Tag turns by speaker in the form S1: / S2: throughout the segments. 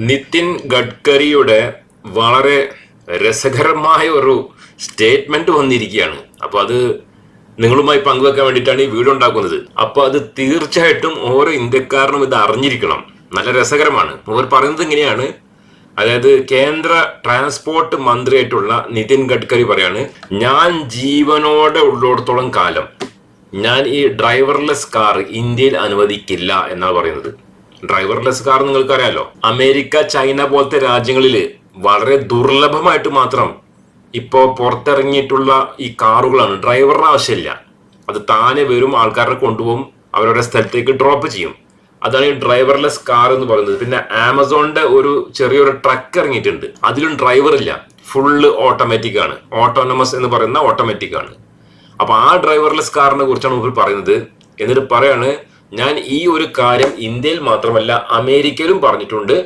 S1: നിതിൻ ഗഡ്കരിയുടെ വളരെ രസകരമായ ഒരു സ്റ്റേറ്റ്മെന്റ് വന്നിരിക്കുകയാണ്. അപ്പൊ അത് നിങ്ങളുമായി പങ്കുവെക്കാൻ വേണ്ടിയിട്ടാണ് ഈ വീഡിയോ ഉണ്ടാക്കുന്നത്. അപ്പൊ അത് തീർച്ചയായിട്ടും ഓരോ ഇന്ത്യക്കാരനും ഇത് അറിഞ്ഞിരിക്കണം. നല്ല രസകരമാണ്. അവർ പറയുന്നത് ഇങ്ങനെയാണ്. അതായത് കേന്ദ്ര ട്രാൻസ്പോർട്ട് മന്ത്രിയായിട്ടുള്ള നിതിൻ ഗഡ്കരി പറയാണ് ഞാൻ ജീവനോടെ ഉള്ളിടത്തോളം കാലം ഞാൻ ഈ ഡ്രൈവർലെസ് കാർ ഇന്ത്യയിൽ അനുവദിക്കില്ല എന്നാണ് പറയുന്നത്. ഡ്രൈവർലെസ് കാർ നിങ്ങൾക്ക് അറിയാലോ അമേരിക്ക ചൈന പോലത്തെ രാജ്യങ്ങളിൽ വളരെ ദുർലഭമായിട്ട് മാത്രം ഇപ്പോൾ പുറത്തിറങ്ങിയിട്ടുള്ള ഈ കാറുകളാണ്. ഡ്രൈവറിന് ആവശ്യമില്ല. അത് താനെ വരും ആൾക്കാരെ കൊണ്ടുപോകും അവരുടെ സ്ഥലത്തേക്ക് ഡ്രോപ്പ് ചെയ്യും. അതാണ് ഈ ഡ്രൈവർലെസ് കാർ എന്ന് പറയുന്നത്. പിന്നെ ആമസോണിന്റെ ഒരു ചെറിയൊരു ട്രക്ക് ഇറങ്ങിയിട്ടുണ്ട്. അതിലും ഡ്രൈവർ ഇല്ല. ഫുള്ള് ഓട്ടോമാറ്റിക് ആണ്. ഓട്ടോണമസ് എന്ന് പറയുന്ന ഓട്ടോമാറ്റിക് ആണ്. അപ്പൊ ആ ഡ്രൈവർലെസ് കാറിനെ കുറിച്ചാണ് ഇവർ പറയുന്നത്. എന്നിട്ട് പറയാണ് ഞാൻ ഈ ഒരു കാര്യം ഇന്ത്യയിൽ മാത്രമല്ല അമേരിക്കയിലും പറഞ്ഞിട്ടുണ്ട്.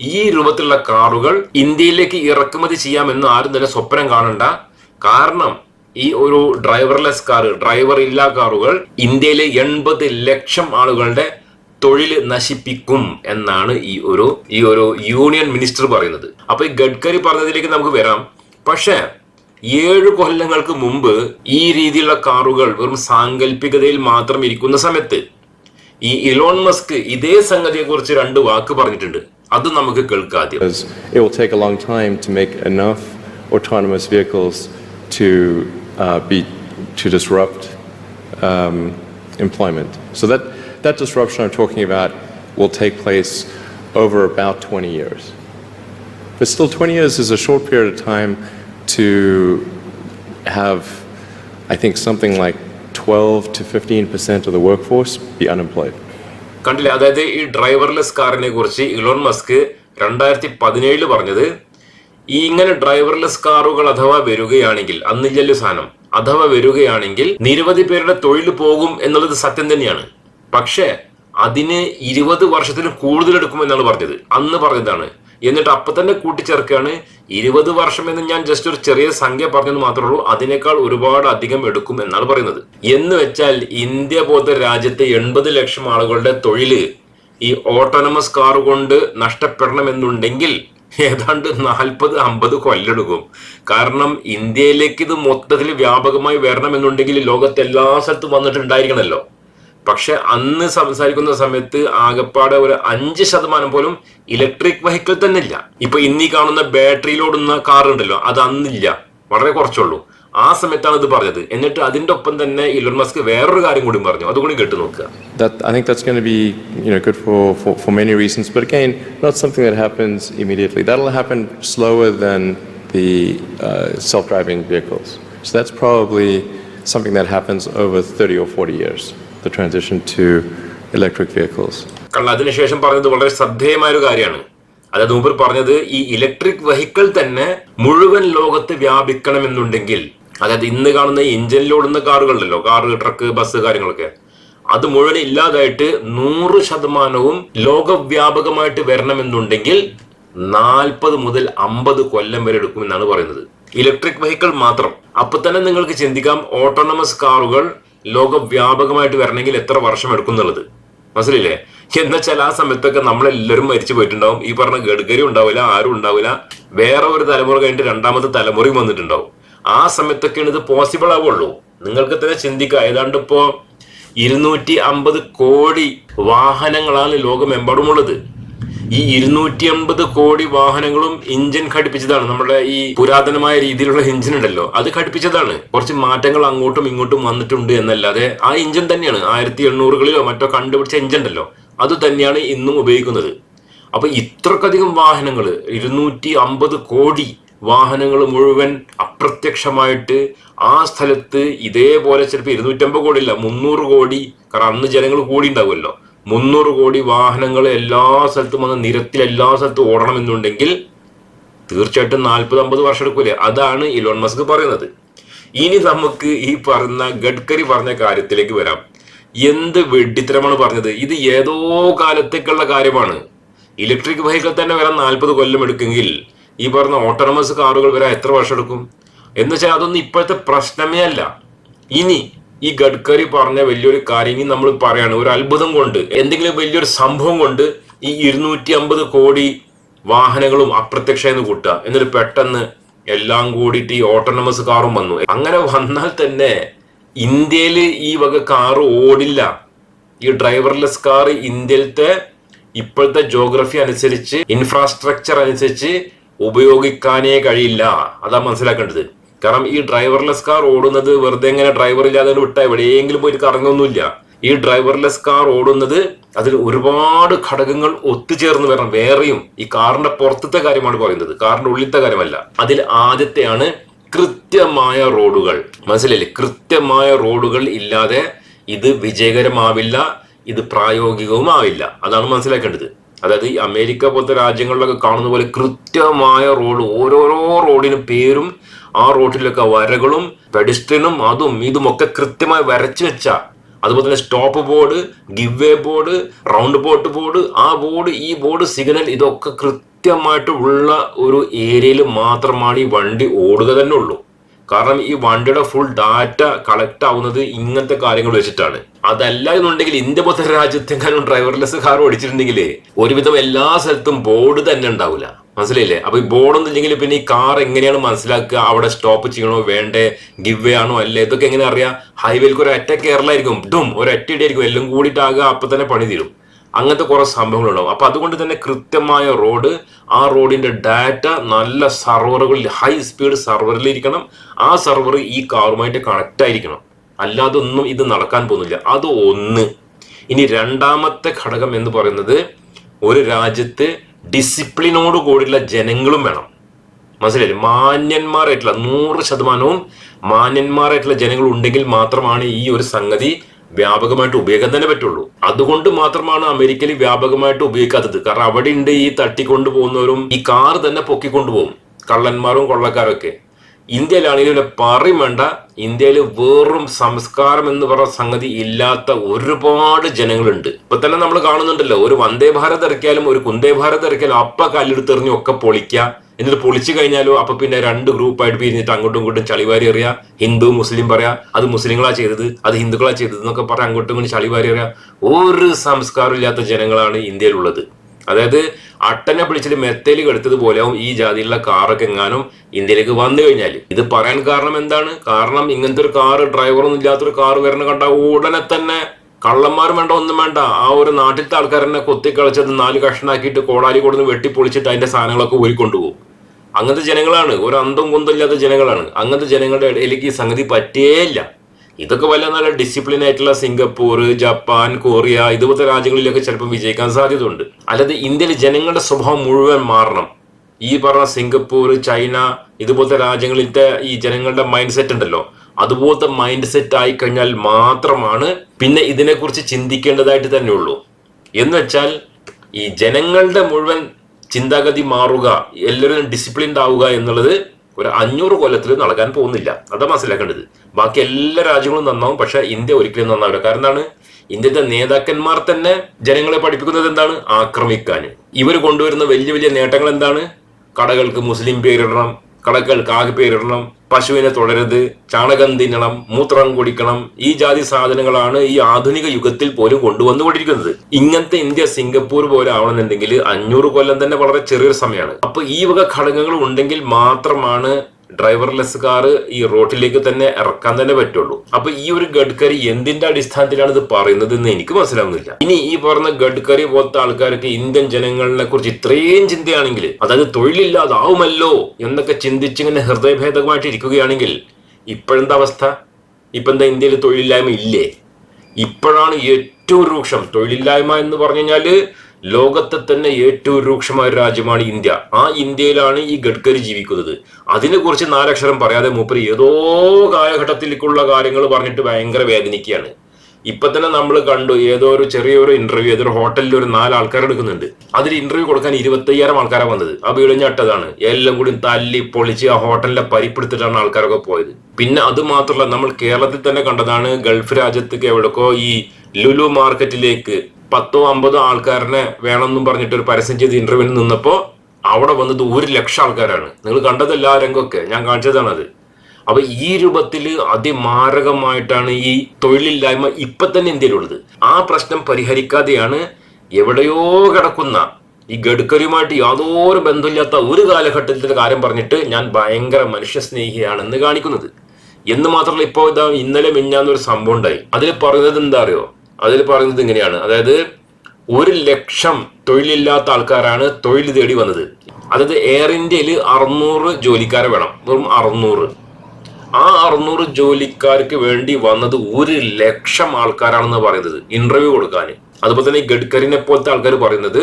S1: ഈ രൂപത്തിലുള്ള കാറുകൾ ഇന്ത്യയിലേക്ക് ഇറക്കുമതി ചെയ്യാമെന്ന് ആരും തന്നെ സ്വപ്നം കാണണ്ട. കാരണം ഈ ഒരു ഡ്രൈവർലെസ് കാർ ഡ്രൈവർ ഇല്ലാ കാറുകൾ ഇന്ത്യയിലെ എൺപത് ലക്ഷം ആളുകളുടെ തൊഴിൽ നശിപ്പിക്കും എന്നാണ് ഈ ഒരു ഈ ഒരു യൂണിയൻ മിനിസ്റ്റർ പറയുന്നത്. അപ്പൊ ഈ ഗഡ്കരി പറഞ്ഞതിലേക്ക് നമുക്ക് വരാം. പക്ഷേ ഏഴ് കൊല്ലങ്ങൾക്ക് മുമ്പ് ഈ രീതിയിലുള്ള കാറുകൾ വെറും സാങ്കല്പികതയിൽ മാത്രം ഇരിക്കുന്ന സമയത്ത് ഈ ഇലോൺ മസ്ക് ഇതേ സംഗതിയെ കുറിച്ച് രണ്ട് വാക്ക് പറഞ്ഞിട്ടുണ്ട് അത് നമുക്ക് കേൾക്കാം ആദ്യം
S2: because it will take a long time to make enough autonomous vehicles to uh, be to disrupt um, employment. So that that disruption I'm talking about will take place over about 20 years. But still, 20 years is a short period of time to have, I think, something like 12 to 15 percent of the workforce be unemployed.
S1: കണ്ടില്ലേ? അതായത് ഈ driverless കാറിനെ കുറിച്ച് Elon Musk രണ്ടായിരത്തി പതിനേഴിൽ പറഞ്ഞത് ഈ ഇങ്ങനെ ഡ്രൈവർലെസ് കാറുകൾ അഥവാ വരികയാണെങ്കിൽ അന്നില്ലല്ലോ സാധനം അഥവാ വരികയാണെങ്കിൽ നിരവധി പേരുടെ തൊഴിൽ പോകും എന്നുള്ളത് സത്യം തന്നെയാണ്. പക്ഷേ അതിന് ഇരുപത് വർഷത്തിന് എന്നാണ് പറഞ്ഞത്. അന്ന് പറഞ്ഞതാണ് എന്നിട്ട് അപ്പൊ തന്നെ കൂട്ടിച്ചേർക്കുകയാണ്. ഇരുപത് വർഷം എന്ന് ഞാൻ ജസ്റ്റ് ഒരു ചെറിയ സംഖ്യ പറഞ്ഞത് മാത്രമേ ഉള്ളൂ. അതിനേക്കാൾ ഒരുപാട് അധികം എടുക്കും എന്നാണ് പറയുന്നത്. എന്ന് വെച്ചാൽ ഇന്ത്യ പോലത്തെ രാജ്യത്തെ എൺപത് ലക്ഷം ആളുകളുടെ തൊഴിൽ ഈ ഓട്ടോണമസ് കാർ കൊണ്ട് നഷ്ടപ്പെടണമെന്നുണ്ടെങ്കിൽ ഏതാണ്ട് നാൽപ്പത് അമ്പത് കൊല്ലെടുക്കും. കാരണം ഇന്ത്യയിലേക്ക് ഇത് മൊത്തത്തിൽ വ്യാപകമായി വരണമെന്നുണ്ടെങ്കിൽ ലോകത്തെ എല്ലാ സ്ഥലത്തും വന്നിട്ടുണ്ടായിരിക്കണമല്ലോ പക്ഷെ അന്ന് സംസാരിക്കുന്ന സമയത്ത് ആകപ്പാടെ ഒരു അഞ്ച് ശതമാനം പോലും ഇലക്ട്രിക് വെഹിക്കിൾ തന്നെ ഇല്ല ഇപ്പൊ ഇന്നീ കാണുന്ന ബാറ്ററിയിലോടുന്ന കാർ ഉണ്ടല്ലോ അത് അന്നില്ല വളരെ കുറച്ചുള്ളൂ ആ സമയത്താണ് ഇത് പറഞ്ഞത് എന്നിട്ട് അതിന്റെ ഒപ്പം തന്നെ ഇലോൺ മസ്ക് വേറൊരു കാര്യം കൂടി പറഞ്ഞു അതുകൂടി കേട്ട് നോക്കുക
S2: That I think that's going to be you know good for, for, for many reasons, but again, not something that happens immediately. That'll happen slower than the uh, self-driving vehicles. So that's probably something that happens over 30 or 40 years. The transition to electric vehicles.
S1: കാരണം അതിനുശേഷം പറഞ്ഞത് വളരെ ശ്രദ്ധേയമായ ഒരു കാര്യമാണ്. അതായത് മുമ്പ് പറഞ്ഞത് ഈ ഇലക്ട്രിക് വെഹിക്കിൾ തന്നെ മുഴുവൻ ലോകത്ത് വ്യാപിക്കണമെന്നുണ്ടെങ്കിൽ അതായത് ഇന്ന് കാണുന്ന എഞ്ചിനിലോടുന്ന കാറുകളുണ്ടല്ലോ കാറ് ട്രക്ക് ബസ് കാര്യങ്ങളൊക്കെ അത് മുഴുവൻ ഇല്ലാതായിട്ട് നൂറ് ശതമാനവും ലോകവ്യാപകമായിട്ട് വരണമെന്നുണ്ടെങ്കിൽ നാൽപ്പത് മുതൽ അമ്പത് കൊല്ലം വരെ എടുക്കുമെന്നാണ് പറയുന്നത്. ഇലക്ട്രിക് വെഹിക്കിൾ മാത്രം. അപ്പൊ തന്നെ നിങ്ങൾക്ക് ചിന്തിക്കാം ഓട്ടോണമസ് കാറുകൾ ലോകവ്യാപകമായിട്ട് വരണമെങ്കിൽ എത്ര വർഷം എടുക്കും എന്നുള്ളത് മനസ്സിലില്ലേ? എന്നുവെച്ചാൽ ആ സമയത്തൊക്കെ നമ്മളെല്ലാവരും മരിച്ചു പോയിട്ടുണ്ടാവും. ഈ പറഞ്ഞ ഗഡ്കരി ഉണ്ടാവില്ല ആരും ഉണ്ടാവില്ല. വേറെ ഒരു തലമുറ കഴിഞ്ഞിട്ട് രണ്ടാമത്തെ തലമുറയും വന്നിട്ടുണ്ടാവും. ആ സമയത്തൊക്കെയാണ് ഇത് പോസിബിൾ ആവുള്ളൂ. നിങ്ങൾക്ക് തന്നെ ചിന്തിക്കുക ഏതാണ്ട് ഇപ്പോ ഇരുന്നൂറ്റി അമ്പത് കോടി വാഹനങ്ങളാണ് ലോകമെമ്പാടുമുള്ളത്. ഈ ഇരുന്നൂറ്റി അമ്പത് കോടി വാഹനങ്ങളും എഞ്ചിൻ ഘടിപ്പിച്ചതാണ്. നമ്മുടെ ഈ പുരാതനമായ രീതിയിലുള്ള എഞ്ചിൻ ഉണ്ടല്ലോ. അത് ഘടിപ്പിച്ചതാണ്. കുറച്ച് മാറ്റങ്ങൾ അങ്ങോട്ടും ഇങ്ങോട്ടും വന്നിട്ടുണ്ട് എന്നല്ലാതെ ആ എഞ്ചിൻ തന്നെയാണ്. ആയിരത്തി എണ്ണൂറുകളിലോ മറ്റോ കണ്ടുപിടിച്ച എഞ്ചിൻ ഉണ്ടല്ലോ. അത് തന്നെയാണ് ഇന്നും ഉപയോഗിക്കുന്നത്. അപ്പൊ ഇത്രക്കധികം വാഹനങ്ങൾ ഇരുന്നൂറ്റി അമ്പത് കോടി വാഹനങ്ങൾ മുഴുവൻ അപ്രത്യക്ഷമായിട്ട് ആ സ്ഥലത്ത് ഇതേപോലെ ചിലപ്പോൾ ഇരുന്നൂറ്റമ്പത് കോടി ഇല്ല മുന്നൂറ് കോടി. കാരണം അന്ന് ജനങ്ങൾ കൂടി ഉണ്ടാവുമല്ലോ. മുന്നൂറ് കോടി വാഹനങ്ങൾ എല്ലാ സ്ഥലത്തും വന്ന് നിരത്തിൽ എല്ലാ സ്ഥലത്തും ഓടണമെന്നുണ്ടെങ്കിൽ തീർച്ചയായിട്ടും നാൽപ്പത് അമ്പത് വർഷം എടുക്കൂലേ? അതാണ് ഇലോൺ മസ്ക് പറയുന്നത്. ഇനി നമുക്ക് ഈ പറഞ്ഞ ഗഡ്കരി പറഞ്ഞ കാര്യത്തിലേക്ക് വരാം. എന്ത് വെഡിത്തരമാണ് പറഞ്ഞത്? ഇത് ഏതോ കാലത്തേക്കുള്ള കാര്യമാണ്. ഇലക്ട്രിക് വെഹിക്കിൾ തന്നെ വരാൻ നാൽപ്പത് കൊല്ലം എടുക്കുമെങ്കിൽ ഈ പറഞ്ഞ ഓട്ടോണമസ് കാറുകൾ വരാൻ എത്ര വർഷം എടുക്കും? എന്ന് വെച്ചാൽ അതൊന്നും ഇപ്പോഴത്തെ പ്രശ്നമേ അല്ല. ഇനി ഈ ഗഡ്കരി പറഞ്ഞ വലിയൊരു കാര്യം നമ്മൾ പറയാണ്. ഒരു അത്ഭുതം കൊണ്ട് എന്തെങ്കിലും വലിയൊരു സംഭവം കൊണ്ട് ഈ ഇരുന്നൂറ്റി അമ്പത് കോടി വാഹനങ്ങളും അപ്രത്യക്ഷയെന്ന് കൂട്ടുക. എന്നിട്ട് പെട്ടെന്ന് എല്ലാം കൂടിയിട്ട് ഈ ഓട്ടോണമസ് കാറും വന്നു. അങ്ങനെ വന്നാൽ തന്നെ ഇന്ത്യയിൽ ഈ വക കാറ് ഓടില്ല. ഈ ഡ്രൈവർലെസ് കാർ ഇന്ത്യയിലത്തെ ഇപ്പോഴത്തെ ജോഗ്രഫി അനുസരിച്ച് ഇൻഫ്രാസ്ട്രക്ചർ അനുസരിച്ച് ഉപയോഗിക്കാനേ കഴിയില്ല. അതാ മനസ്സിലാക്കേണ്ടത്. കാരണം ഈ ഡ്രൈവർലെസ് കാർ ഓടുന്നത് വെറുതെ എങ്ങനെ ഡ്രൈവർ ഇല്ലാതെ വിട്ടാൽ എവിടെയെങ്കിലും പോയിട്ട് കറങ്ങൊന്നുമില്ല. ഈ ഡ്രൈവർലെസ് കാർ ഓടുന്നത് അതിൽ ഒരുപാട് ഘടകങ്ങൾ ഒത്തുചേർന്ന് വരണം. വേറെയും ഈ കാറിന്റെ പുറത്തത്തെ കാര്യമാണ് പറയുന്നത്. കാറിന്റെ ഉള്ളിലത്തെ കാര്യമല്ല. അതിൽ ആദ്യത്തെയാണ് കൃത്യമായ റോഡുകൾ. മനസ്സിലല്ലേ കൃത്യമായ റോഡുകൾ ഇല്ലാതെ ഇത് വിജയകരമാവില്ല ഇത് പ്രായോഗികവുമാവില്ല. അതാണ് മനസ്സിലാക്കേണ്ടത്. അതായത് ഈ അമേരിക്ക പോലത്തെ രാജ്യങ്ങളിലൊക്കെ കാണുന്ന പോലെ കൃത്യമായ റോഡ് ഓരോരോ റോഡിന് പേരും ആ റോഡിലൊക്കെ വരകളും പെഡിസ്ട്രിനും അതും ഇതും ഒക്കെ കൃത്യമായി വരച്ചു വെച്ച അതുപോലെ തന്നെ stop board give way board roundabout board ആ ബോർഡ് ഈ ബോർഡ് സിഗ്നൽ ഇതൊക്കെ കൃത്യമായിട്ട് ഉള്ള ഒരു ഏരിയയിൽ മാത്രമാണ് ഈ വണ്ടി ഓടുക തന്നെ ഉള്ളൂ. കാരണം ഈ വണ്ടിയുടെ ഫുൾ ഡാറ്റ കളക്ട് ആവുന്നത് ഇങ്ങനത്തെ കാര്യങ്ങൾ വെച്ചിട്ടാണ്. അതല്ല എന്നുണ്ടെങ്കിൽ ഇന്ത്യ പോലത്തെ രാജ്യത്തെങ്ങാനും ഡ്രൈവർലെസ് കാർ ഓടിച്ചിട്ടുണ്ടെങ്കിൽ ഒരുവിധം എല്ലാ സ്ഥലത്തും ബോർഡ് തന്നെ ഉണ്ടാവില്ല മനസ്സിലായില്ലേ? അപ്പൊ ഈ ബോർഡൊന്നും ഇല്ലെങ്കിൽ പിന്നെ ഈ കാർ എങ്ങനെയാണ് മനസ്സിലാക്കുക? അവിടെ സ്റ്റോപ്പ് ചെയ്യണോ വേണ്ടേ? ഗിവ് ആണോ? അല്ലേ? ഇതൊക്കെ എങ്ങനെ അറിയാം? ഹൈവേക്ക് ഒരു ഒറ്റ കേരളായിരിക്കും. ഡും ഒരു ഒറ്റ ഇടിയായിരിക്കും. എല്ലാം കൂടിയിട്ടാകുക അപ്പൊ തന്നെ പണി തീരും. അങ്ങനത്തെ കുറെ സംഭവങ്ങളുണ്ടാവും. അപ്പൊ അതുകൊണ്ട് തന്നെ കൃത്യമായ റോഡ് ആ റോഡിന്റെ ഡാറ്റ നല്ല സർവറുകളിൽ ഹൈ സ്പീഡ് സർവറിലിരിക്കണം ആ സർവർ ഈ കാറുമായിട്ട് കണക്ട് ആയിരിക്കണം. അല്ലാതെ ഒന്നും ഇത് നടക്കാൻ പോകുന്നില്ല. അത് ഒന്ന്. ഇനി രണ്ടാമത്തെ ഘടകം എന്ന് പറയുന്നത് ഒരു രാജ്യത്ത് ഡിസിപ്ലിനോട് കൂടിയുള്ള ജനങ്ങളും വേണം. മനസ്സിലായില്ലേ? മാന്യന്മാരായിട്ടുള്ള നൂറ് ശതമാനവും മാന്യന്മാരായിട്ടുള്ള ജനങ്ങൾ ഉണ്ടെങ്കിൽ മാത്രമാണ് ഈ ഒരു സംഗതി വ്യാപകമായിട്ട് ഉപയോഗം തന്നെ പറ്റുള്ളൂ. അതുകൊണ്ട് മാത്രമാണ് അമേരിക്കയിൽ വ്യാപകമായിട്ട് ഉപയോഗിക്കാത്തത്. കാരണം അവിടെ ഉണ്ട് ഈ തട്ടിക്കൊണ്ടു പോകുന്നവരും ഈ കാർ തന്നെ പൊക്കിക്കൊണ്ടു പോകും കള്ളന്മാരും കൊള്ളക്കാരും ഒക്കെ ഇന്ത്യയിലാണെങ്കിലും പറയും വേണ്ട. ഇന്ത്യയിൽ വെറും സംസ്കാരം എന്ന് പറഞ്ഞ സംഗതി ഇല്ലാത്ത ഒരുപാട് ജനങ്ങളുണ്ട്. ഇപ്പൊ തന്നെ നമ്മൾ കാണുന്നുണ്ടല്ലോ ഒരു വന്ദേ ഭാരത് ഇറക്കിയാലും ഒരു കുന്ദേ ഭാരത് ഇറക്കിയാലും അപ്പ കല്ലെടുത്തെറിഞ്ഞൊക്കെ പൊളിക്കുക എന്നിട്ട് പൊളിച്ചു കഴിഞ്ഞാലോ അപ്പൊ പിന്നെ രണ്ട് ഗ്രൂപ്പായിട്ട് പിരിഞ്ഞിട്ട് അങ്ങോട്ടും ഇങ്ങോട്ടും ചളിവാരി അറിയാം ഹിന്ദു മുസ്ലിം പറയാ അത് മുസ്ലിങ്ങളാ ചെയ്തത് അത് ഹിന്ദുക്കളാ ചെയ്തത് എന്നൊക്കെ പറഞ്ഞ് അങ്ങോട്ടും ഇങ്ങോട്ടും ചളിവാരി അറിയാം ഒരു സംസ്കാരം ഇല്ലാത്ത ജനങ്ങളാണ് ഇന്ത്യയിലുള്ളത്. അതായത് അട്ടനെ പിടിച്ചിട്ട് മെത്തേലി കെടുത്തതുപോലെയാവും ഈ ജാതിയിലുള്ള കാറൊക്കെ എങ്ങാനും ഇന്ത്യയിലേക്ക് വന്നു കഴിഞ്ഞാൽ ഇത് പറയാൻ കാരണം എന്താണ്? കാരണം ഇങ്ങനത്തെ ഒരു കാറ് ഡ്രൈവറൊന്നും ഇല്ലാത്തൊരു കാറ് വരണ കണ്ട ഉടനെ തന്നെ കള്ളന്മാരും വേണ്ട ഒന്നും വേണ്ട. ആ ഒരു നാട്ടിലത്തെ ആൾക്കാരനെ കൊത്തി കളിച്ചത് നാല് കഷ്ണാക്കിയിട്ട് കോടാലി കൊടുന്ന് വെട്ടിപ്പൊളിച്ചിട്ട് അതിന്റെ സാധനങ്ങളൊക്കെ ഊരിക്കൊണ്ടുപോകും. അങ്ങനത്തെ ജനങ്ങളാണ്. ഒരു അന്തം കൊന്തില്ലാത്ത ജനങ്ങളാണ്. അങ്ങനത്തെ ജനങ്ങളുടെ ഇടയിലേക്ക് ഈ സംഗതി പറ്റേയില്ല ഇതൊക്കെ വല്ല നല്ല ഡിസിപ്ലിൻ ആയിട്ടുള്ള സിംഗപ്പൂർ ജപ്പാൻ കൊറിയ ഇതുപോലത്തെ രാജ്യങ്ങളിലൊക്കെ ചിലപ്പോൾ വിജയിക്കാൻ സാധ്യതയുണ്ട്. അല്ലാതെ ഇന്ത്യയിലെ ജനങ്ങളുടെ സ്വഭാവം മുഴുവൻ മാറണം. ഈ പറഞ്ഞ സിംഗപ്പൂർ ചൈന ഇതുപോലത്തെ രാജ്യങ്ങളിലത്തെ ഈ ജനങ്ങളുടെ മൈൻഡ് സെറ്റ് ഉണ്ടല്ലോ. അതുപോലത്തെ മൈൻഡ് സെറ്റ് ആയി കഴിഞ്ഞാൽ മാത്രമാണ് പിന്നെ ഇതിനെക്കുറിച്ച് ചിന്തിക്കേണ്ടതായിട്ട് തന്നെ ഉള്ളൂ എന്ന് വെച്ചാൽ ഈ ജനങ്ങളുടെ മുഴുവൻ ചിന്താഗതി മാറുക എല്ലാവരും ഡിസിപ്ലിൻഡ് ആവുക എന്നുള്ളത് ഒരു അഞ്ഞൂറ് കൊല്ലത്തിൽ നടക്കാൻ പോകുന്നില്ല. അതാ മനസ്സിലാക്കേണ്ടത്. ബാക്കി എല്ലാ രാജ്യങ്ങളും നന്നാവും പക്ഷെ ഇന്ത്യ ഒരിക്കലും നന്നാവില്ല. കാരണം എന്താണ്? ഇന്ത്യത്തെ നേതാക്കന്മാർ തന്നെ ജനങ്ങളെ പഠിപ്പിക്കുന്നത് എന്താണ്? ആക്രമിക്കാൻ. ഇവർ കൊണ്ടുവരുന്ന വലിയ വലിയ നേട്ടങ്ങൾ എന്താണ്? കടകൾക്ക് മുസ്ലിം പേരിടണം കടകൾക്ക് ആകെ പേരിടണം പശുവിനെ തുടരുത് ചാണകം തിന്നണം മൂത്രം കുടിക്കണം. ഈ ജാതി സാധനങ്ങളാണ് ഈ ആധുനിക യുഗത്തിൽ പോലും കൊണ്ടുവന്നുകൊണ്ടിരിക്കുന്നത്. ഇങ്ങനത്തെ ഇന്ത്യ സിംഗപ്പൂർ പോലെ ആവണമെന്നുണ്ടെങ്കിൽ അഞ്ഞൂറ് കൊല്ലം തന്നെ വളരെ ചെറിയൊരു സമയമാണ്. അപ്പൊ ഈ വക ഘടകങ്ങൾ ഉണ്ടെങ്കിൽ മാത്രമാണ് ഡ്രൈവർലെസ് കാർ ഈ റോട്ടിലേക്ക് തന്നെ ഇറക്കാൻ തന്നെ പറ്റുള്ളൂ. അപ്പൊ ഈ ഒരു ഗഡ്കരി എന്തിന്റെ അടിസ്ഥാനത്തിലാണ് ഇത് പറയുന്നത് എന്ന് എനിക്ക് മനസ്സിലാവുന്നില്ല. ഇനി ഈ പറഞ്ഞ ഗഡ്കരി പോലത്തെ ആൾക്കാർക്ക് ഇന്ത്യൻ ജനങ്ങളെ കുറിച്ച് ഇത്രയും ചിന്തയാണെങ്കിൽ അതായത് തൊഴിലില്ലാതാവുമല്ലോ എന്നൊക്കെ ചിന്തിച്ചിങ്ങനെ ഹൃദയഭേദകമായിട്ട് ഇരിക്കുകയാണെങ്കിൽ ഇപ്പോഴെന്താ അവസ്ഥ? ഇപ്പൊ എന്താ ഇന്ത്യയിൽ തൊഴിലില്ലായ്മ ഇല്ലേ? ഇപ്പോഴാണ് ഏറ്റവും രൂക്ഷം. തൊഴിലില്ലായ്മ എന്ന് പറഞ്ഞു കഴിഞ്ഞാൽ ലോകത്തെ തന്നെ ഏറ്റവും രൂക്ഷമായ രാജ്യമാണ് ഇന്ത്യ. ആ ഇന്ത്യയിലാണ് ഈ ഗഡ്കരി ജീവിക്കുന്നത്. അതിനെക്കുറിച്ച് നാലക്ഷരം പറയാതെ മൂപ്പര് ഏതോ കാലഘട്ടത്തിലേക്കുള്ള കാര്യങ്ങൾ പറഞ്ഞിട്ട് ഭയങ്കര വേദനിക്കുകയാണ്. ഇപ്പൊ തന്നെ നമ്മൾ കണ്ടു ഏതോ ഒരു ചെറിയൊരു ഇന്റർവ്യൂ ഏതൊരു ഹോട്ടലിൽ ഒരു നാല് ആൾക്കാർ എടുക്കുന്നുണ്ട്. അതിൽ ഇന്റർവ്യൂ കൊടുക്കാൻ ഇരുപത്തയ്യായിരം ആൾക്കാരാണ് വന്നത്. ആ വിളിഞ്ഞട്ടതാണ് എല്ലാം കൂടി തല്ലി പൊളിച്ച് ആ ഹോട്ടലിലെ പരിപ്പെടുത്തിട്ടാണ് ആൾക്കാരൊക്കെ പോയത്. പിന്നെ അത് മാത്രമല്ല നമ്മൾ കേരളത്തിൽ തന്നെ കണ്ടതാണ് ഗൾഫ് രാജ്യത്തേക്ക് എവിടേക്കോ ഈ ലുലു മാർക്കറ്റിലേക്ക് പത്തോ അമ്പതോ ആൾക്കാരനെ വേണമെന്നും പറഞ്ഞിട്ട് ഒരു പരസ്യം ചെയ്ത് ഇന്റർവ്യൂവിൽ നിന്നപ്പോൾ അവിടെ വന്നത് ഒരു ലക്ഷം ആൾക്കാരാണ്. നിങ്ങൾ കണ്ടതല്ല ആ രംഗമൊക്കെ. ഞാൻ കാണിച്ചതാണ് അത്. അപ്പൊ ഈ രൂപത്തിൽ അതിമാരകമായിട്ടാണ് ഈ തൊഴിലില്ലായ്മ ഇപ്പൊ തന്നെ ഇന്ത്യയിലുള്ളത്. ആ പ്രശ്നം പരിഹരിക്കാതെയാണ് എവിടെയോ കിടക്കുന്ന ഈ ഗഡ്കരിയുമായിട്ട് യാതൊരു ബന്ധമില്ലാത്ത ഒരു കാലഘട്ടത്തിലെ കാര്യം പറഞ്ഞിട്ട് ഞാൻ ഭയങ്കര മനുഷ്യസ്നേഹിയാണെന്ന് കാണിക്കുന്നത്. എന്ന് മാത്രമല്ല ഇപ്പോൾ ഇതാ ഇന്നലെ മിഞ്ഞാന്നൊരു സംഭവം ഉണ്ടായി. അതിൽ പറയുന്നത് എന്താ അറിയോ? അതിൽ പറയുന്നത് ഇങ്ങനെയാണ്. അതായത് ഒരു ലക്ഷം തൊഴിലില്ലാത്ത ആൾക്കാരാണ് തൊഴിൽ തേടി വന്നത്. അതായത് എയർ ഇന്ത്യയിൽ അറുന്നൂറ് ജോലിക്കാരെ വേണം. വെറും അറുന്നൂറ്. ആ അറുന്നൂറ് ജോലിക്കാർക്ക് വേണ്ടി വന്നത് ഒരു ലക്ഷം ആൾക്കാരാണെന്ന് പറയുന്നത്. ഇന്റർവ്യൂ കൊടുക്കാൻ അതുപോലെ തന്നെ ഗഡ്കരിനെ പോലത്തെ ആൾക്കാർ പറയുന്നത്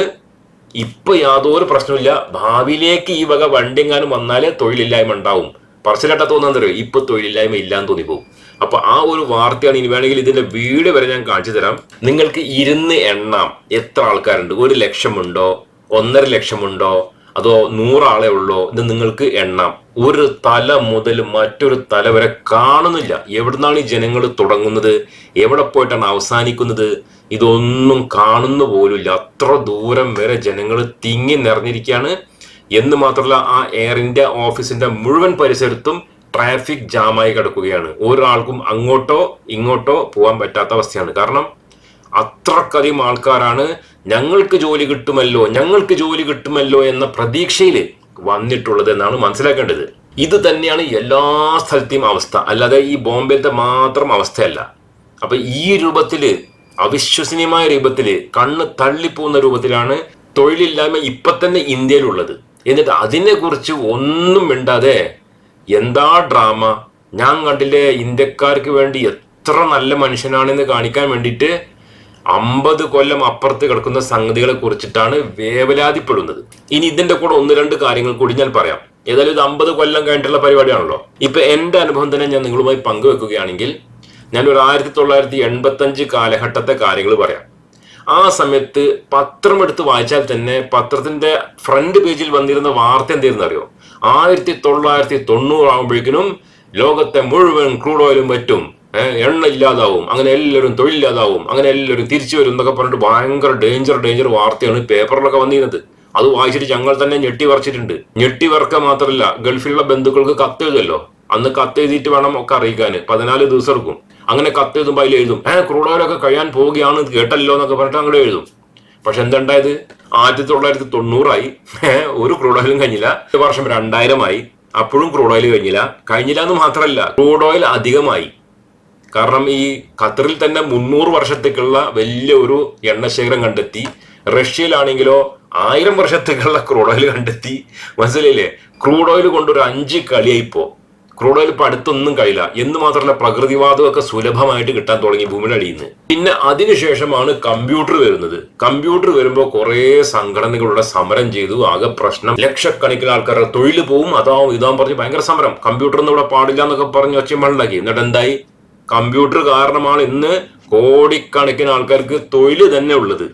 S1: ഇപ്പൊ യാതൊരു പ്രശ്നമില്ല ഭാവിയിലേക്ക് ഈ വക വണ്ടി എങ്ങാനും വന്നാലേ തൊഴിലില്ലായ്മ ഉണ്ടാവും. പറച്ചിലട്ട തോന്നാൻ തരും ഇപ്പൊ തൊഴിലില്ലായ്മ ഇല്ലാന്ന് തോന്നിപ്പോകും അപ്പൊ ആ ഒരു വാർത്തയാണ് ഇനി വേണമെങ്കിൽ ഇതിന്റെ വീട് വരെ ഞാൻ കാണിച്ചു തരാം. നിങ്ങൾക്ക് ഇരുന്ന് എണ്ണാം. എത്ര ആൾക്കാരുണ്ട്? ഒരു ലക്ഷമുണ്ടോ? ഒന്നര ലക്ഷമുണ്ടോ? അതോ നൂറാളെ ഉള്ളോ? ഇത് നിങ്ങൾക്ക് എണ്ണാം. ഒരു തല മുതൽ മറ്റൊരു തല വരെ കാണുന്നില്ല. എവിടുന്നാണ് ഈ ജനങ്ങൾ തുടങ്ങുന്നത്? എവിടെ പോയിട്ടാണ് അവസാനിക്കുന്നത്? ഇതൊന്നും കാണുന്ന പോലുമില്ല. അത്ര ദൂരം വരെ ജനങ്ങൾ തിങ്ങി നിറഞ്ഞിരിക്കുകയാണ്. എന്ന് മാത്രമല്ല ആ എയർ ഇന്ത്യ ഓഫീസിന്റെ മുഴുവൻ പരിസരത്തും ട്രാഫിക് ജാമായി കിടക്കുകയാണ്. ഒരാൾക്കും അങ്ങോട്ടോ ഇങ്ങോട്ടോ പോകാൻ പറ്റാത്ത അവസ്ഥയാണ്. കാരണം അത്രക്കധികം ആൾക്കാരാണ് ഞങ്ങൾക്ക് ജോലി കിട്ടുമല്ലോ ഞങ്ങൾക്ക് ജോലി കിട്ടുമല്ലോ എന്ന പ്രതീക്ഷയിൽ വന്നിട്ടുള്ളത് എന്നാണ് മനസ്സിലാക്കേണ്ടത്. ഇത് തന്നെയാണ് എല്ലാ സ്ഥലത്തെയും അവസ്ഥ. അല്ലാതെ ഈ ബോംബെയിലത്തെ മാത്രം അവസ്ഥയല്ല. അപ്പൊ ഈ രൂപത്തിൽ അവിശ്വസനീയമായ രൂപത്തിൽ കണ്ണ് തള്ളിപ്പോകുന്ന രൂപത്തിലാണ് തൊഴിലില്ലായ്മ ഇപ്പൊ തന്നെ ഇന്ത്യയിലുള്ളത്. എന്നിട്ട് അതിനെക്കുറിച്ച് ഒന്നും മിണ്ടാതെ എന്താ ഡ്രാമ? ഞാൻ കണ്ടില്ലേ ഇന്ത്യക്കാർക്ക് വേണ്ടി എത്ര നല്ല മനുഷ്യനാണെന്ന് കാണിക്കാൻ വേണ്ടിയിട്ട് അമ്പത് കൊല്ലം അപ്പുറത്ത് കിടക്കുന്ന സംഗതികളെ കുറിച്ചിട്ടാണ് വേവലാതിപ്പെടുന്നത്. ഇനി ഇതിന്റെ കൂടെ ഒന്ന് രണ്ട് കാര്യങ്ങൾ കൂടി ഞാൻ പറയാം. ഏതായാലും ഇത് അമ്പത് കൊല്ലം കഴിഞ്ഞിട്ടുള്ള പരിപാടിയാണല്ലോ. ഇപ്പൊ എന്റെ അനുഭവം തന്നെ ഞാൻ നിങ്ങളുമായി പങ്കുവെക്കുകയാണെങ്കിൽ ഞാൻ ഒരു ആയിരത്തി തൊള്ളായിരത്തി എൺപത്തി അഞ്ച് കാലഘട്ടത്തെ കാര്യങ്ങൾ പറയാം. ആ സമയത്ത് പത്രം എടുത്ത് വായിച്ചാൽ തന്നെ പത്രത്തിന്റെ ഫ്രണ്ട് പേജിൽ വന്നിരുന്ന വാർത്ത എന്തായിരുന്നു അറിയോ? ആയിരത്തി തൊള്ളായിരത്തി തൊണ്ണൂറാകുമ്പോഴേക്കിനും ലോകത്തെ മുഴുവൻ ക്രൂഡ് ഓയിലും പറ്റും. എണ്ണ ഇല്ലാതാവും. അങ്ങനെ എല്ലാവരും തൊഴിലില്ലാതാവും. അങ്ങനെ എല്ലാവരും തിരിച്ചു വരും എന്നൊക്കെ പറഞ്ഞിട്ട് ഭയങ്കര ഡേഞ്ചർ ഡേഞ്ചർ വാർത്തയാണ് പേപ്പറിലൊക്കെ വന്നിരുന്നത്. അത് വായിച്ചിട്ട് ഞങ്ങൾ തന്നെ ഞെട്ടി വറച്ചിട്ടുണ്ട് ഞെട്ടി വറക്ക മാത്രമല്ല ഗൾഫിലുള്ള ബന്ധുക്കൾക്ക് കത്തെഴുതല്ലോ അന്ന് കത്തെഴുതിയിട്ട് വേണം ഒക്കെ അറിയിക്കാൻ. പതിനാല് ദിവസം എടുക്കും. അങ്ങനെ കത്തെഴുതുമ്പോൾ അതിൽ എഴുതും ഏഹ് ക്രൂഡ് കഴിയാൻ പോവുകയാണ് കേട്ടല്ലോ എന്നൊക്കെ പറഞ്ഞിട്ട് അങ്ങോട്ട് എഴുതും. പക്ഷെ എന്തുണ്ടായത് ആയിരത്തി തൊള്ളായിരത്തി തൊണ്ണൂറായി ഒരു ക്രൂഡ് ഓയിലും കഴിഞ്ഞില്ല. ഒരു വർഷം രണ്ടായിരമായി. അപ്പോഴും ക്രൂഡ് ഓയിൽ കഴിഞ്ഞില്ല. കഴിഞ്ഞില്ല എന്ന് മാത്രമല്ല ക്രൂഡ് ഓയിൽ അധികമായി. കാരണം ഈ ഖത്തറിൽ തന്നെ മുന്നൂറ് വർഷത്തേക്കുള്ള വലിയ ഒരു എണ്ണശേഖരം കണ്ടെത്തി. റഷ്യയിലാണെങ്കിലോ ആയിരം വർഷത്തേക്കുള്ള ക്രൂഡ് ഓയിൽ കണ്ടെത്തി. മനസ്സിലായില്ലേ? ക്രൂഡ് ഓയിൽ കൊണ്ടൊരു അഞ്ച് കളിയായിപ്പോ ക്രൂഡ് ഓയിൽ ഇപ്പൊ അടുത്തൊന്നും കഴിയില്ല. എന്ന് മാത്രമല്ല പ്രകൃതിവാദമൊക്കെ സുലഭമായിട്ട് കിട്ടാൻ തുടങ്ങി ഭൂമിയുടെ അടിയിൽ നിന്ന് പിന്നെ അതിനുശേഷമാണ് കമ്പ്യൂട്ടർ വരുന്നത്. കമ്പ്യൂട്ടർ വരുമ്പോൾ കുറെ സംഘടനകളുടെ സമരം ചെയ്തു. ആകെ പ്രശ്നം ലക്ഷക്കണക്കിന് ആൾക്കാരുടെ തൊഴിൽ പോവും. അതാവും ഇതാവും പറഞ്ഞ് ഭയങ്കര സമരം. കമ്പ്യൂട്ടർ ഒന്നും ഇവിടെ പാടില്ല എന്നൊക്കെ പറഞ്ഞ് ഒച്ചമണ്ടാക്കി എന്നിട്ട് എന്തായി കമ്പ്യൂട്ടർ കാരണമാണ് ഇന്ന് കോടിക്കണക്കിന് ആൾക്കാർക്ക് തൊഴിൽ തന്നെ ഉള്ളത്.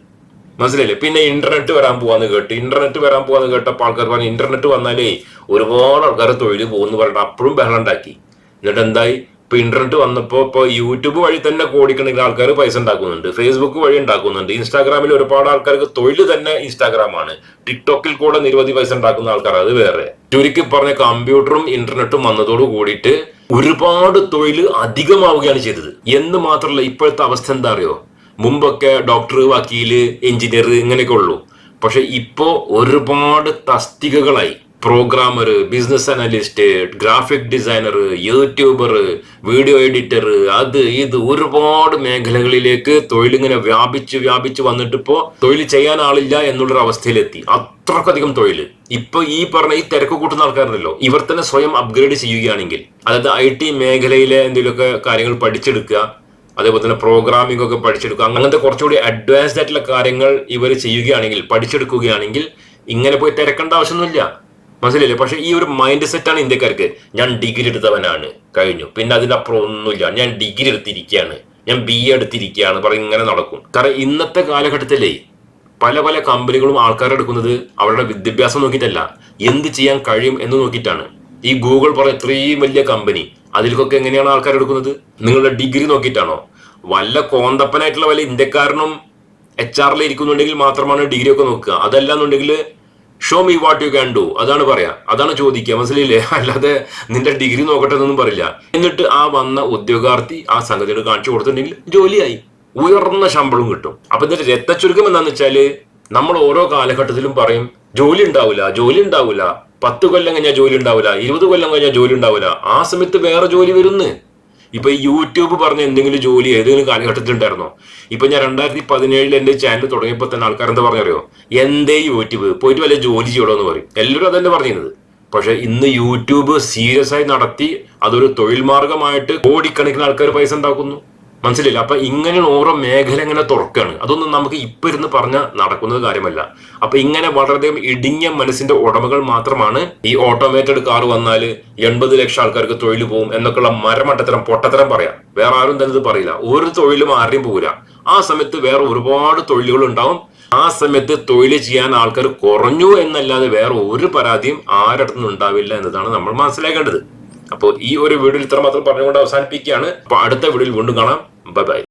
S1: മനസ്സിലായില്ലേ? പിന്നെ ഇന്റർനെറ്റ് വരാൻ പോവാന്ന് കേട്ട്. ഇന്റർനെറ്റ് വരാൻ പോവാന്ന് കേട്ടപ്പോൾ ആൾക്കാർ പറഞ്ഞു ഇന്റർനെറ്റ് വന്നാലേ ഒരുപാട് ആൾക്കാർ തൊഴിൽ പോകുന്നു പറഞ്ഞിട്ട് അപ്പോഴും ബഹളം ഉണ്ടാക്കി. എന്നിട്ട് എന്തായി? ഇപ്പൊ ഇന്റർനെറ്റ് വന്നപ്പോ ഇപ്പൊ യൂട്യൂബ് വഴി തന്നെ കോടിക്കണക്കിന് ആൾക്കാർ പൈസ ഉണ്ടാക്കുന്നുണ്ട്. ഫേസ്ബുക്ക് വഴി ഉണ്ടാക്കുന്നുണ്ട്. ഇൻസ്റ്റാഗ്രാമിൽ ഒരുപാട് ആൾക്കാർക്ക് തൊഴിൽ തന്നെ ഇൻസ്റ്റാഗ്രാമാണ് ടിക്ടോക്കിൽ കൂടെ നിരവധി പൈസ ഉണ്ടാക്കുന്ന ആൾക്കാർ അത് വേറെ. ചുരുക്കി പറഞ്ഞ കമ്പ്യൂട്ടറും ഇന്റർനെറ്റും വന്നതോട് കൂടിയിട്ട് ഒരുപാട് തൊഴിൽ അധികമാവുകയാണ് ചെയ്തത്. എന്ന് മാത്രമല്ല ഇപ്പോഴത്തെ അവസ്ഥ എന്താ അറിയോ? മുമ്പൊക്കെ ഡോക്ടർ വക്കീൽ എഞ്ചിനീയർ ഇങ്ങനെയൊക്കെ ഉള്ളൂ. പക്ഷെ ഇപ്പോ ഒരുപാട് തസ്തികകളായി. Programmer business analyst graphic designer YouTuber video editor അത് ഇത് ഒരുപാട് മേഖലകളിലേക്ക് തൊഴിലിങ്ങനെ വ്യാപിച്ച് വ്യാപിച്ച് വന്നിട്ട് ഇപ്പോ തൊഴിൽ ചെയ്യാൻ ആളില്ല എന്നുള്ളൊരു അവസ്ഥയിലെത്തി അത്രക്കധികം തൊഴിൽ ഇപ്പൊ ഈ പറഞ്ഞ ഈ തിരക്ക് കൂട്ടുന്ന ആൾക്കാരുണ്ടല്ലോ ഇവർ തന്നെ സ്വയം അപ്ഗ്രേഡ് ചെയ്യുകയാണെങ്കിൽ. അതായത് ഐ ടി മേഖലയിലെ എന്തെങ്കിലുമൊക്കെ കാര്യങ്ങൾ പഠിച്ചെടുക്കുക അതേപോലെ തന്നെ പ്രോഗ്രാമിംഗ് ഒക്കെ പഠിച്ചെടുക്കുക. അങ്ങനത്തെ കുറച്ചുകൂടി അഡ്വാൻസ്ഡ് ആയിട്ടുള്ള കാര്യങ്ങൾ ഇവർ ചെയ്യുകയാണെങ്കിൽ പഠിച്ചെടുക്കുകയാണെങ്കിൽ ഇങ്ങനെ പോയി തിരക്കേണ്ട ആവശ്യമൊന്നുമില്ല. മനസ്സിലായില്ലേ? പക്ഷെ ഈ ഒരു മൈൻഡ് സെറ്റാണ് ഇന്ത്യക്കാർക്ക്. ഞാൻ ഡിഗ്രി എടുത്തവനാണ്. കഴിഞ്ഞു. പിന്നെ അതിനപ്പുറം ഒന്നുമില്ല. ഞാൻ ഡിഗ്രി എടുത്തിരിക്കുകയാണ്. ഞാൻ ബി എ എടുത്തിരിക്കുകയാണ്. പറഞ്ഞ് ഇങ്ങനെ നടക്കും. കാരണം ഇന്നത്തെ കാലഘട്ടത്തിലേ പല പല കമ്പനികളും ആൾക്കാരെ എടുക്കുന്നത് അവരുടെ വിദ്യാഭ്യാസം നോക്കിയിട്ടല്ല. എന്ത് ചെയ്യാൻ കഴിയും എന്ന് നോക്കിയിട്ടാണ്. ഈ ഗൂഗിൾ പറഞ്ഞ ഇത്രയും വലിയ കമ്പനി അതിലേക്കൊക്കെ എങ്ങനെയാണ് ആൾക്കാർ എടുക്കുന്നത്? നിങ്ങളുടെ ഡിഗ്രി നോക്കിയിട്ടാണോ? വല്ല കോന്തപ്പനായിട്ടുള്ള വല്ല ഇന്ത്യക്കാരനും എച്ച് ആറിൽ ഇരിക്കുന്നുണ്ടെങ്കിൽ മാത്രമാണ് ഡിഗ്രി ഒക്കെ നോക്കുക. അതല്ല എന്നുണ്ടെങ്കിൽ show me what you can do അതാണ് പറയാ. അതാണ് ചോദിക്കുക. മനസ്സിലില്ലേ അല്ലാതെ നിന്റെ ഡിഗ്രി നോക്കട്ടെ എന്നൊന്നും പറയില്ല. എന്നിട്ട് ആ വന്ന ഉദ്യോഗാർത്ഥി ആ സംഗതിയോട് കാണിച്ചു കൊടുത്തിട്ടുണ്ടെങ്കിൽ ജോലിയായി. ഉയർന്ന ശമ്പളം കിട്ടും. അപ്പൊ ഇതിന്റെ രക്തച്ചുരുക്കം എന്താന്ന് വെച്ചാൽ നമ്മൾ ഓരോ കാലഘട്ടത്തിലും പറയും ജോലി ഉണ്ടാവില്ല ജോലി ഉണ്ടാവില്ല പത്ത് കൊല്ലം കഴിഞ്ഞാൽ ജോലി ഉണ്ടാവില്ല ഇരുപത് കൊല്ലം കഴിഞ്ഞാൽ ജോലി ഉണ്ടാവില്ല ആ സമയത്ത് വേറെ ജോലി വരുന്ന്. ഇപ്പൊ ഈ യൂട്യൂബ് പറഞ്ഞ എന്തെങ്കിലും ജോലി ഏതെങ്കിലും കാലഘട്ടത്തിൽ ഉണ്ടായിരുന്നോ? ഇപ്പൊ ഞാൻ രണ്ടായിരത്തി പതിനേഴിൽ എന്റെ ചാനൽ തുടങ്ങിയപ്പോൾ തന്നെ ആൾക്കാർ എന്താ പറഞ്ഞറിയോ? എന്തേ യൂട്യൂബ്? പോയിട്ട് വല്ല ജോലി ചെയ്യണോ എന്ന് പറയും. എല്ലാവരും അതന്നെ പറഞ്ഞിരുന്നത്. പക്ഷെ ഇന്ന് യൂട്യൂബ് സീരിയസ് ആയി നടത്തി അതൊരു തൊഴിൽ മാർഗമായിട്ട് കോടിക്കണക്കിന് ആൾക്കാർ പൈസ ഉണ്ടാക്കുന്നു. മനസ്സിലില്ല അപ്പൊ ഇങ്ങനെ ഓരോ മേഖല ഇങ്ങനെ തുറക്കാണ്. അതൊന്നും നമുക്ക് ഇപ്പൊ ഇരുന്ന് പറഞ്ഞ നടക്കുന്നത് കാര്യമല്ല. അപ്പൊ ഇങ്ങനെ വളരെയധികം ഇടുങ്ങിയ മനസ്സിന്റെ ഉടമകൾ മാത്രമാണ് ഈ ഓട്ടോമേറ്റഡ് കാർ വന്നാൽ എൺപത് ലക്ഷം ആൾക്കാർക്ക് തൊഴിൽ പോകും എന്നൊക്കെയുള്ള മരമട്ടത്തരം പൊട്ടത്തരം പറയാം. വേറെ ആരും തന്നെ ഇത് പറയില്ല. ഒരു തൊഴിലും ആരെയും പോകില്ല ആ സമയത്ത് വേറെ ഒരുപാട് തൊഴിലുകൾ ഉണ്ടാവും. ആ സമയത്ത് തൊഴിൽ ചെയ്യാൻ ആൾക്കാർ കുറഞ്ഞു എന്നല്ലാതെ വേറെ ഒരു പരാതിയും ആരടുത്തും ഉണ്ടാവില്ല എന്നതാണ് നമ്മൾ മനസ്സിലാക്കേണ്ടത്. അപ്പോൾ ഈ ഒരു വീഡിയോ ഇത്രമാത്രം പറഞ്ഞുകൊണ്ട് അവസാനിപ്പിക്കുകയാണ്. അപ്പോൾ അടുത്ത വീഡിയോയിൽ വീണ്ടും കാണാം. Bye bye